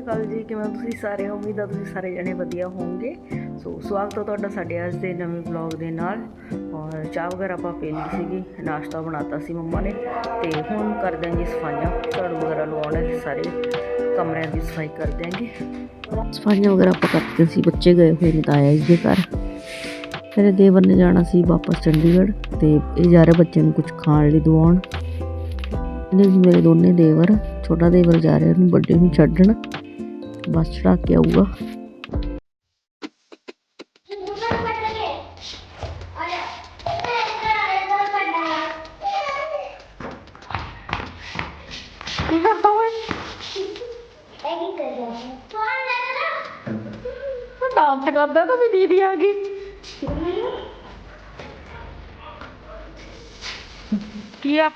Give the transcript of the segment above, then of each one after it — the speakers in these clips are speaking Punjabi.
ਸ਼੍ਰੀ ਅਕਾਲ ਜੀ, ਕਿਵੇਂ ਤੁਸੀਂ ਸਾਰੇ? ਉਮੀਦ ਆ ਤੁਸੀਂ ਸਾਰੇ ਜਣੇ ਵਧੀਆ ਹੋਵੋਗੇ। ਸੋ, ਸਵਾਗਤ ਹੈ ਤੁਹਾਡਾ ਸਾਡੇ ਅੱਜ ਦੇ ਨਵੇਂ ਵਲੌਗ ਦੇ ਨਾਲ। ਔਰ ਚਾਹ ਵਗੈਰਾ ਆਪਾਂ ਪੀ ਲਈ ਸੀਗੀ, ਨਾਸ਼ਤਾ ਬਣਾਤਾ ਸੀ ਮੰਮਾ ਨੇ। ਤੇ ਹੁਣ ਕਰ ਦਾਂਗੇ ਸਫਾਈਆਂ। ਝਾੜੂ ਵਗੈਰਾ ਲਵਾਉਣਾ ਤੇ ਸਾਰੇ ਕਮਰਿਆਂ ਦੀ ਸਫ਼ਾਈ ਕਰ ਦਾਂਗੇ ਸਫਾਈਆਂ ਵਗੈਰਾ ਆਪਾਂ ਕਰਦੇ ਸੀ, ਬੱਚੇ ਗਏ ਹੋਏ ਨੇ ਤਾਇਆ ਜੀ ਦੇ ਘਰ। ਮੇਰੇ ਦੇਵਰ ਨੇ ਜਾਣਾ ਸੀ ਵਾਪਸ ਚੰਡੀਗੜ੍ਹ ਤੇ ਇਹ ਜਾ ਰਿਹਾ ਬੱਚੇ ਨੂੰ ਕੁਝ ਖਾਣ ਲਈ ਦਵਾਉਣ। ਨੇ ਜੀ ਮੇਰੇ ਦੋਨੇ ਦੇਵਰ, ਛੋਟਾ ਦੇਵਰ ਜਾ ਰਿਹਾ, ਉਹਨੂੰ ਵੱਡੇ ਨੂੰ ਛੱਡਣ। ਬੱਸ ਚੜਾ ਕੇ ਆਊਗਾ ਕੀ ਕਰਦਾ ਓਏ ਡਾਂਸ ਕਰਦਾ ਤਾਂ ਵੀ ਦੀਦੀ ਆ? ਗਈ ਕੀ ਆ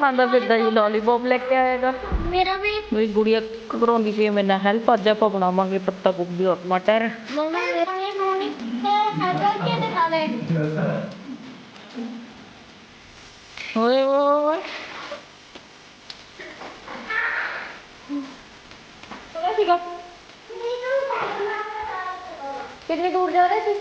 ਖਾਂਦਾ ਫਿਰਦਾ ਜੀ ਲੋਲੀਪੌਪ ਲੈ ਕੇ ਆਏਗਾ ਮੇਰਾ ਵੀ ਮੇਰੀ ਗੁੜੀਆ ਕਰਾਉਂਦੀ ਪਈ ਹੈ ਮੇਰੇ ਨਾਲ ਹੈਲਪ ਅੱਜ ਆਪਾਂ ਬਣਾਵਾਂਗੇ ਪੱਤਾ ਗੋਭੀ ਔਰ ਮਟਰ। ਮੰਮਾ ਮੇਰਾ ਵੀ ਤੇ ਹੱਥਾਂ ਕੇ ਦਿਖਾ ਦੇ। ਓਏ ਓਏ ਕਿਹੜਾ ਸੀਗਾ ਕਿੰਨੀ ਦੂਰ ਜਾ ਰਹੇ ਸੀ?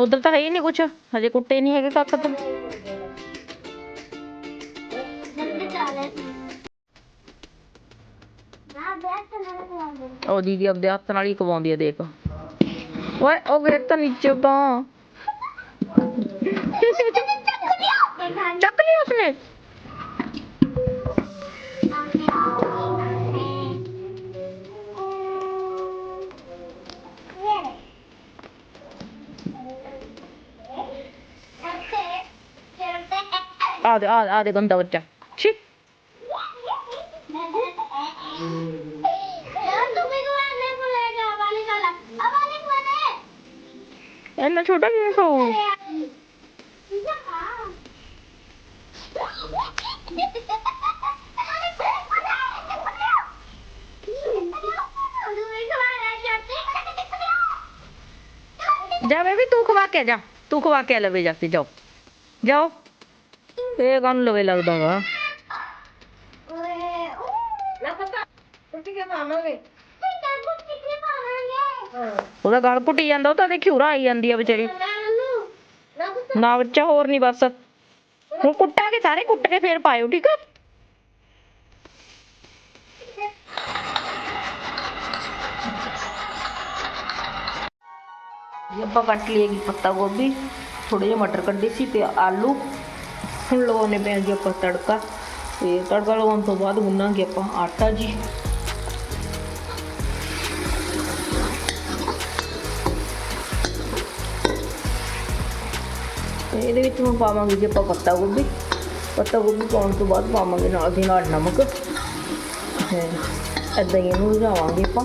ਉਧਰ ਤਾਂ ਹੈ ਹੀ ਨਹੀਂ ਕੁਛ। ਹਜੇ ਕੁੱਟੇ ਨਹੀਂ ਹੈਗੇ ਕੱਖ ਤੋਂ। ਉਹ ਦੀਦੀ ਆਪਦੇ ਹੱਥ ਨਾਲ ਹੀ ਕਵਾਉਂਦੀ ਆ, ਦੇਖ। ਓਏ, ਉਹ ਵੇਖ ਤਾਂ ਨੀਚੇ ਤਾਂ ਚੱਕ ਲਿਆ। ਉਸਨੇ ਆ ਦੇ ਆ ਆ ਦੇ ਗੰਦਾ ਬੱਚਾ ਛੀ ਇੰਨਾ ਛੋਟਾ ਕਿਵੇਂ ਖਾਊ ਜਾ ਬੇਬੀ ਤੂੰ ਖਵਾ ਕੇ ਜਾ ਤੂੰ ਖਵਾ ਕੇ ਲਵੇ ਜਾ ਕੇ ਜਾਓ ਜਾਓ ਇਹ ਕੰਨ ਲਵੇ ਲੱਗਦਾ ਵਾ ਉਹਦਾ ਗਲ ਘੁੱਟੀ ਜਾਂਦਾ, ਉਹ ਤਾਂ ਦੇਖੀ ਉਰਾ ਆਈ ਜਾਂਦੀ ਆ ਵਿਚਾਰੀ। ਨਾ ਬੱਚਾ, ਹੋਰ ਨਹੀਂ ਬਸ। ਹੁਣ ਕੁੱਟਾਂਗੇ ਸਾਰੇ ਕੁੱਟ ਕੇ ਫੇਰ ਪਾਇਓ, ਠੀਕ ਆ? ਆਪਾਂ ਕੱਟ ਲਈਏਗੀ ਪੱਤਾ ਗੋਭੀ। ਥੋੜੇ ਜਿਹੇ ਮਟਰ ਕੱਢੀ ਸੀ ਤੇ ਆਲੂ। ਹੁਣ ਲਗਾਉਣੇ ਪਏ ਜੀ ਆਪਾਂ ਤੜਕਾ ਤੇ ਤੜਕਾ ਲਵਾਉਣ ਤੋਂ ਬਾਅਦ ਗੁੰਨਾਂਗੇ ਆਪਾਂ ਆਟਾ ਜੀ। ਤੇ ਇਹਦੇ ਵਿੱਚ ਹੁਣ ਪਾਵਾਂਗੇ ਜੀ ਆਪਾਂ ਪੱਤਾ ਗੋਭੀ। ਪੱਤਾ ਗੋਭੀ ਪਾਉਣ ਤੋਂ ਬਾਅਦ ਪਾਵਾਂਗੇ ਨਾਲ ਦੀ ਨਾਲ ਨਮਕ। ਤੇ ਏਦਾਂ ਹੀ ਇਹਨੂੰ ਰਝਾਵਾਂਗੇ ਆਪਾਂ।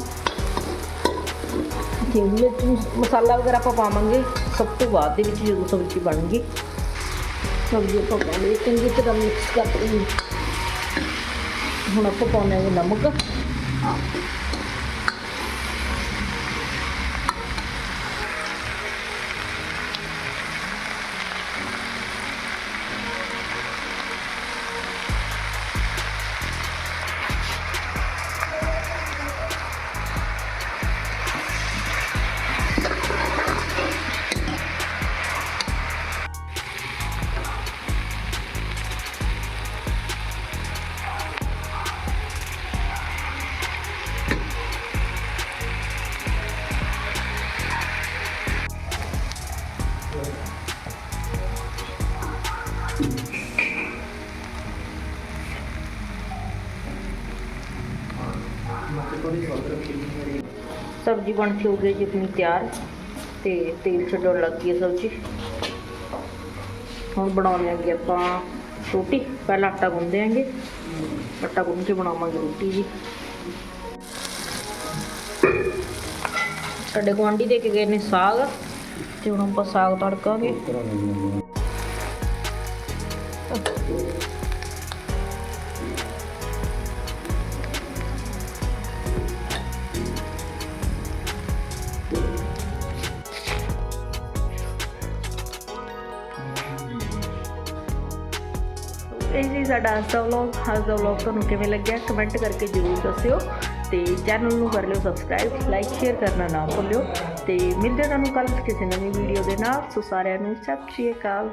ਤੇ ਵਿੱਚ ਮਸਾਲਾ ਵਗੈਰਾ ਆਪਾਂ ਪਾਵਾਂਗੇ। ਸਭ ਤੋਂ ਬਾਅਦ ਦੇ ਵਿੱਚ ਜਦੋਂ ਸਬਜ਼ੀ ਬਣ ਗਈ ਸਬਜ਼ੀ ਆਪਾਂ ਪਾਉਂਦੇ ਚੰਗੀ ਤਰ੍ਹਾਂ ਮਿਕਸ ਕਰਕੇ। ਹੁਣ ਆਪਾਂ ਪਾਉਂਦੇ ਹਾਂ ਨਮਕ। ਸਬਜ਼ੀ ਬਣ ਕੇ ਹੋ ਗਈ ਜੀ ਆਪਣੀ ਤਿਆਰ ਤੇ ਤੇਲ ਛੱਡਣ ਲੱਗ ਗਈ ਸਬਜ਼ੀ। ਹੁਣ ਬਣਾਉਣੇ ਆਂਗੇ ਆਪਾਂ ਰੋਟੀ। ਪਹਿਲਾਂ ਆਟਾ ਗੁੰਨਦੇ ਆਂਗੇ। ਆਟਾ ਗੁੰਨ ਕੇ ਬਣਾਵਾਂਗੇ ਰੋਟੀ ਜੀ। ਸਾਡੇ ਗੁਆਂਢੀ ਦੇ ਕੇ ਗਏ ਨੇ ਸਾਗ ਤੇ ਹੁਣ ਆਪਾਂ ਸਾਗ ਤੜਕਾਂਗੇ। ਸਾਡਾ ਅੱਜ ਦਾ ਵਲੌਗ ਅੱਜ ਦਾ ਵਲੌਗ ਤੁਹਾਨੂੰ ਕਿਵੇਂ ਲੱਗਿਆ ਕਮੈਂਟ ਕਰਕੇ ਜ਼ਰੂਰ ਦੱਸਿਓ ਤੇ ਚੈਨਲ ਨੂੰ ਕਰ ਲਿਓ ਸਬਸਕ੍ਰਾਈਬ ਲਾਈਕ ਸ਼ੇਅਰ ਕਰਨਾ ਨਾ ਭੁੱਲਿਓ ਤੇ ਮਿਲਦੇ ਹਾਂ ਤੁਹਾਨੂੰ ਕੱਲ੍ਹ ਕਿਸੇ ਨਵੀਂ ਵੀਡੀਓ ਦੇ ਨਾਲ। ਸੋ ਸਾਰਿਆਂ ਨੂੰ ਸਤਿ ਸ਼੍ਰੀ ਅਕਾਲ।